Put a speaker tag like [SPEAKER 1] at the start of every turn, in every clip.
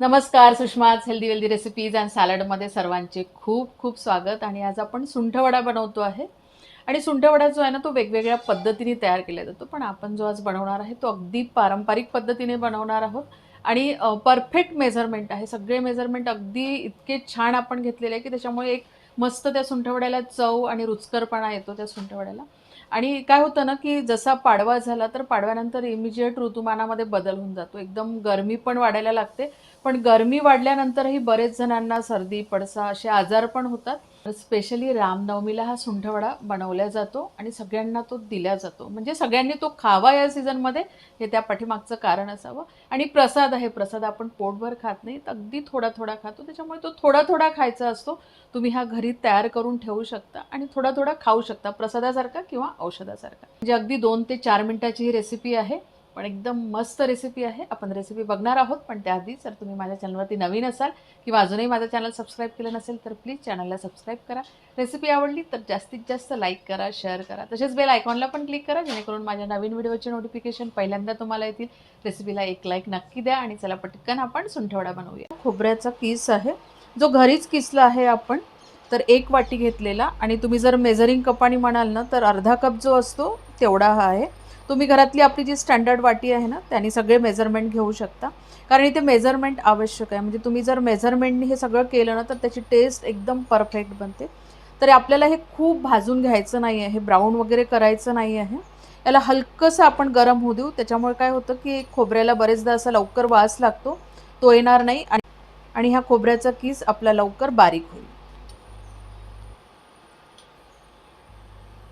[SPEAKER 1] नमस्कार Sushma's healthy wealthy recipes and सॅलडमध्ये सर्वांचे खूप खूप स्वागत. आणि आज आपण सुंठवडा बनवतो आहे. आणि सुंठवडा जो आहे ना तो वेगवेगळ्या पद्धतीने तयार केला जातो. पण आपण जो आज बनवणार आहे तो अगदी पारंपरिक पद्धतीने बनवणार आहोत. आणि परफेक्ट मेजरमेंट आहे. सगळे मेजरमेंट अगदी इतके छान आपण घेतलेले आहे की त्याच्यामुळे एक मस्त त्या सुंठवड्याला चव आणि रुचकरपणा येतो त्या सुंठवड्याला. आणि काय होतं ना की जसा पाडवा झाला तर पाडव्यानंतर इमिजिएट ऋतुमानामध्ये बदल होऊन जातो. एकदम गरमी पण वाढायला लागते. पण गरमी वाढल्यानंतरही बरेच जणांना सर्दी पडसा असे आजार पण होतात. स्पेशली रामनवमीला हा सुंठवडा बनवला जातो आणि सगळ्यांना तो दिला जातो. म्हणजे सगळ्यांनी तो खावा या सीझनमध्ये हे त्या पाठीमागचं कारण असावं. आणि प्रसाद आहे प्रसाद आपण पोटभर खात नाही तर अगदी थोडा थोडा खातो. त्याच्यामुळे तो थोडा थोडा खायचा असतो. तुम्ही हा घरी तयार करून ठेवू शकता आणि थोडा थोडा खाऊ शकता प्रसादासारखा किंवा औषधासारखा. म्हणजे अगदी दोन ते चार मिनिटाची ही रेसिपी आहे. पण एकदम मस्त रेसिपी आहे. आपण रेसिपी बघणार आहोत पण त्याआधी जर तुम्ही माझ्या चॅनलवरती नवीन असाल किंवा अजूनही माझं चॅनल सबस्क्राईब केलं नसेल तर प्लीज चॅनलला सबस्क्राईब करा. रेसिपी आवडली तर जास्तीत जास्त लाईक करा शेअर करा. तसेच बेल आयकॉनला पण क्लिक करा जेणेकरून माझ्या नवीन व्हिडिओचे नोटिफिकेशन पहिल्यांदा तुम्हाला येतील. रेसिपीला एक लाईक नक्की द्या आणि चला पटकन आपण सुंठवडा बनवूया. खोबऱ्याचा किस आहे. जो घरीच किसला आहे आपण तर एक वाटी घेतलेला. आणि तुम्ही जर मेजरिंग कपाने म्हणाल ना तर अर्धा कप जो असतो तेवढा हा आहे. तुम्ही घरातली आपली जी स्टँडर्ड वाटी आहे ना त्यांनी सगळे मेजरमेंट घेऊ शकता. कारण इथे मेजरमेंट आवश्यक आहे. म्हणजे तुम्ही जर मेजरमेंटनी हे सगळं केलं ना तर त्याची टेस्ट एकदम परफेक्ट बनते. तर आपल्याला हे खूप भाजून घ्यायचं नाही आहे. हे ब्राऊन वगैरे करायचं नाही आहे. याला हलकंसं आपण गरम होऊ देऊ. त्याच्यामुळे काय होतं की खोबऱ्याला बरेचदा असा लवकर वास लागतो. तो येणार नाही आणि आणि ह्या खोबऱ्याचा किस आपला लवकर बारीक होईल.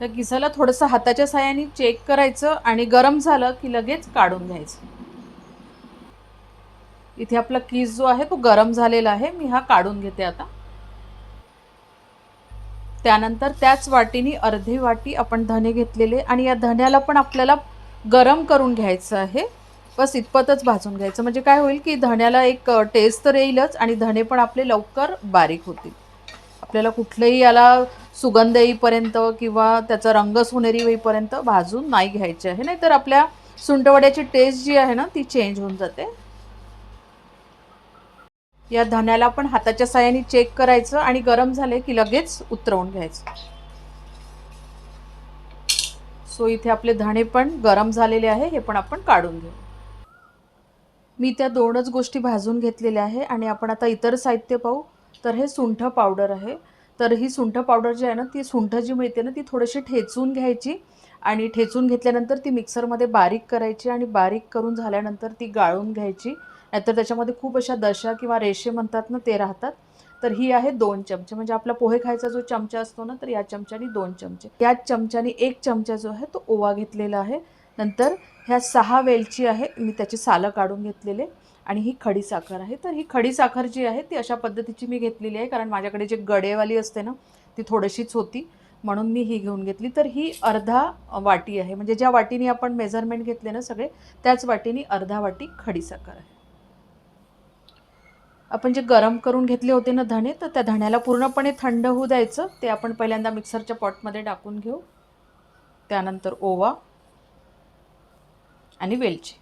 [SPEAKER 1] त्या किसाला थोडंसं हाताच्या साह्याने चेक करायचं आणि गरम झालं की लगेच काढून घ्यायचं. इथे आपला किस जो आहे तो गरम झालेला आहे मी हा काढून घेते आता. त्यानंतर त्याच वाटीने अर्धी वाटी आपण धने घेतलेले आणि या धन्याला पण आपल्याला गरम करून घ्यायचं आहे. बस इतपतच भाजून घ्यायचं. म्हणजे काय होईल की धण्याला एक टेस्ट तर येईलच आणि धणे पण आपले लवकर बारीक होतील. आपल्याला कुठलंही याला सुगंध येईपर्यंत किंवा त्याचा रंग सोनेरी होईपर्यंत भाजून नाही घ्यायचे आहे. नाहीतर आपल्या सुंटवड्याची टेस्ट जी आहे ना ती चेंज होऊन जाते. या धन्याला पण हाताच्या साह्याने चेक करायचं आणि गरम झाले की लगेच उतरवून घ्यायचं. सो इथे आपले धणे पण गरम झालेले आहे हे पण आपण काढून घेऊ. मी त्या दोनच गोष्टी भाजून घेतलेल्या आहे आणि आपण आता इतर साहित्य पाहू. तर हे सुंठ पावडर आहे. तर ही सुंठ पावडर जी आहे ना ती सुंठ जी मिळते ना ती थोडीशी ठेचून घ्यायची आणि ठेचून घेतल्यानंतर ती मिक्सरमध्ये बारीक करायची आणि बारीक करून झाल्यानंतर ती गाळून घ्यायची. नाहीतर त्याच्यामध्ये खूप अशा दशा किंवा रेषे म्हणतात ना ते राहतात. तर ही आहे दोन चमचे. म्हणजे आपला पोहे खायचा जो चमचा असतो ना तर या चमच्यानी दोन चमचे. याच चमच्यानी एक चमचा जो आहे तो ओवा घेतलेला आहे. नंतर ह्या सहा वेलची आहे मी त्याची सालं काढून घेतलेले. आणि ही खडी साखर आहे. तर ही खडी साखर जी आहे ती अशा पद्धतीची मी घेतलेली आहे कारण माझ्याकडे जे गडेवाली असते ना ती थोडीशीच होती म्हणून मी ही घेऊन घेतली. तर ही अर्धा वाटी आहे. म्हणजे ज्या वाटीने आपण मेजरमेंट घेतले ना सगळे त्याच वाटीने अर्धा वाटी खडी साखर आहे. आपण जे गरम करून घेतले होते ना धणे तर त्या धण्याला पूर्णपणे थंड होऊ द्यायचं. ते आपण पहिल्यांदा मिक्सरच्या पॉटमध्ये टाकून घेऊ. त्यानंतर ओवा आणि वेलची.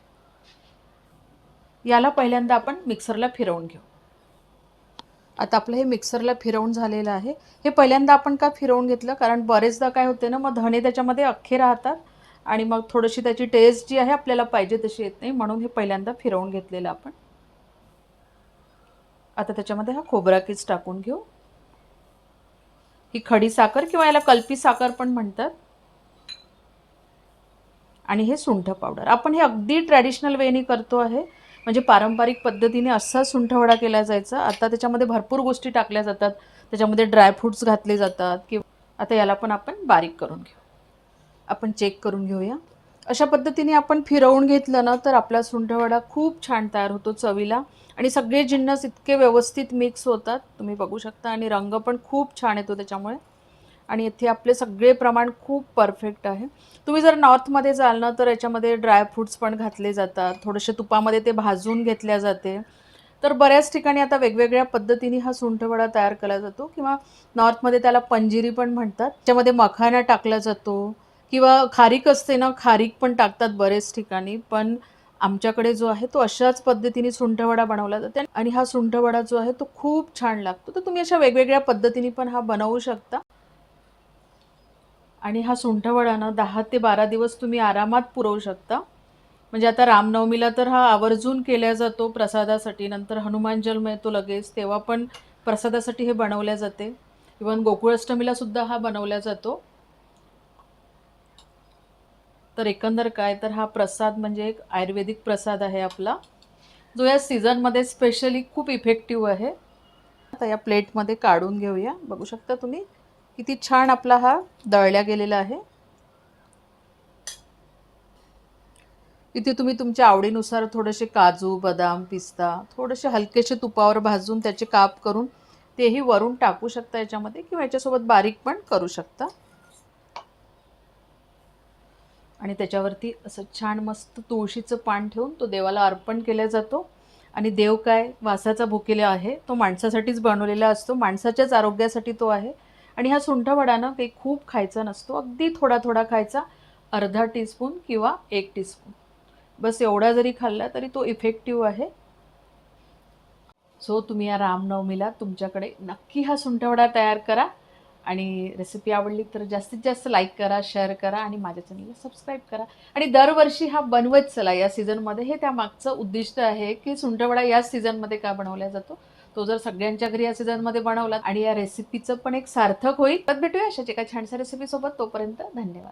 [SPEAKER 1] याला पहिल्यांदा आपण मिक्सरला फिरवून घेऊ. आता आपलं हे मिक्सरला फिरवून झालेलं आहे. हे पहिल्यांदा आपण का फिरवून घेतलं? कारण बरेचदा काय होते ना मग धणे त्याच्यामध्ये अख्खे राहतात आणि मग थोडीशी त्याची टेस्ट जी आहे आपल्याला पाहिजे तशी येत नाही म्हणून हे पहिल्यांदा फिरवून घेतलेलं आपण. आता त्याच्यामध्ये हा खोबरा किस टाकून घेऊ. ही खडी साखर किंवा याला कल्पी साखर पण म्हणतात. आणि हे सुंठ पावडर. आपण हे अगदी ट्रॅडिशनल वेनी करतो आहे. म्हणजे पारंपरिक पद्धतीने असा सुंठवडा केला जायचा. आता त्याच्यामध्ये भरपूर गोष्टी टाकल्या जातात. त्याच्यामध्ये ड्रायफ्रूट्स घातले जातात किंवा आता याला पण आपण बारीक करून घेऊ. आपण चेक करून घेऊया. अशा पद्धतीने आपण फिरवून घेतलं ना तर आपला सुंठवडा खूप छान तयार होतो चवीला. आणि सगळे जिन्नस इतके व्यवस्थित मिक्स होतात. तुम्ही बघू शकता आणि रंग पण खूप छान येतो त्याच्यामुळे. आणि इथे आपले सगळे प्रमाण खूप परफेक्ट आहे. तुम्ही जर नॉर्थमध्ये जाल ना तर याच्यामध्ये ड्रायफ्रूट्स पण घातले जातात. थोडेसे तुपामध्ये ते भाजून घेतल्या जाते. तर बऱ्याच ठिकाणी आता वेगवेगळ्या पद्धतीने हा सुंठवडा तयार केला जातो किंवा नॉर्थमध्ये त्याला पंजिरी पण म्हणतात. त्याच्यामध्ये मखाना टाकला जातो किंवा खारीक असते ना खारीक पण टाकतात बरेच ठिकाणी. पण आमच्याकडे जो आहे तो अशाच पद्धतीने सुंठवडा बनवला जाते आणि हा सुंठवडा जो आहे तो खूप छान लागतो. तर तुम्ही अशा वेगवेगळ्या पद्धतीने पण हा बनवू शकता. आणि हा सुंठवडा ना दहा ते बारा दिवस तुम्ही आरामात पुरवू शकता. म्हणजे आता रामनवमीला तर हा आवर्जून केला जातो प्रसादासाठी नंतर हनुमान जन्म येतो लगेच तेव्हा पण प्रसादासाठी हे बनवल्या जाते. इवन गोकुळाष्टमीला सुद्धा हा बनवला जातो. तर एकंदर काय तर हा प्रसाद म्हणजे एक आयुर्वेदिक प्रसाद आहे आपला जो या सीझनमध्ये स्पेशली खूप इफेक्टिव्ह आहे. आता या प्लेटमध्ये काढून घेऊया. बघू शकता तुम्ही? किती छान आपला हा दळल्या गेलेला आहे. इथे तुम्ही तुमच्या आवडीनुसार थोडेसे काजू बदाम पिस्ता थोडेसे हलकेसे तुपावर भाजून त्याचे काप करून तेही वरून टाकू शकता याच्यामध्ये किंवा याच्यासोबत बारीक पण करू शकता. आणि त्याच्यावरती असं छान मस्त तुळशीचं पान ठेवून तो देवाला अर्पण केला जातो. आणि देव काय वासाचा भुकेला आहे तो माणसासाठीच बनवलेला असतो माणसाच्याच आरोग्यासाठी तो आहे. आणि हा सुंठवडा ना काही खूप खायचा नसतो. अगदी थोडा थोडा खायचा. अर्धा टीस्पून किंवा एक टीस्पून बस एवढा जरी खाल्ला तरी तो इफेक्टिव्ह आहे. सो तुम्ही या रामनवमीला तुमच्याकडे नक्की हा सुंठवडा तयार करा. आणि रेसिपी आवडली तर जास्तीत जास्त लाईक करा शेअर करा आणि माझ्या चॅनलला सबस्क्राईब करा. आणि दरवर्षी हा बनवत चला या सीझनमध्ये हे त्यामागचं उद्दिष्ट आहे की सुंठवडा याच सीझनमध्ये का बनवला जातो? तो जर सगळ्यांच्या घरी या सीझनमध्ये बनवला आणि या रेसिपीचं पण एक सार्थक होईल. तर भेटूया अशाच एका छानशा रेसिपीसोबत तोपर्यंत धन्यवाद.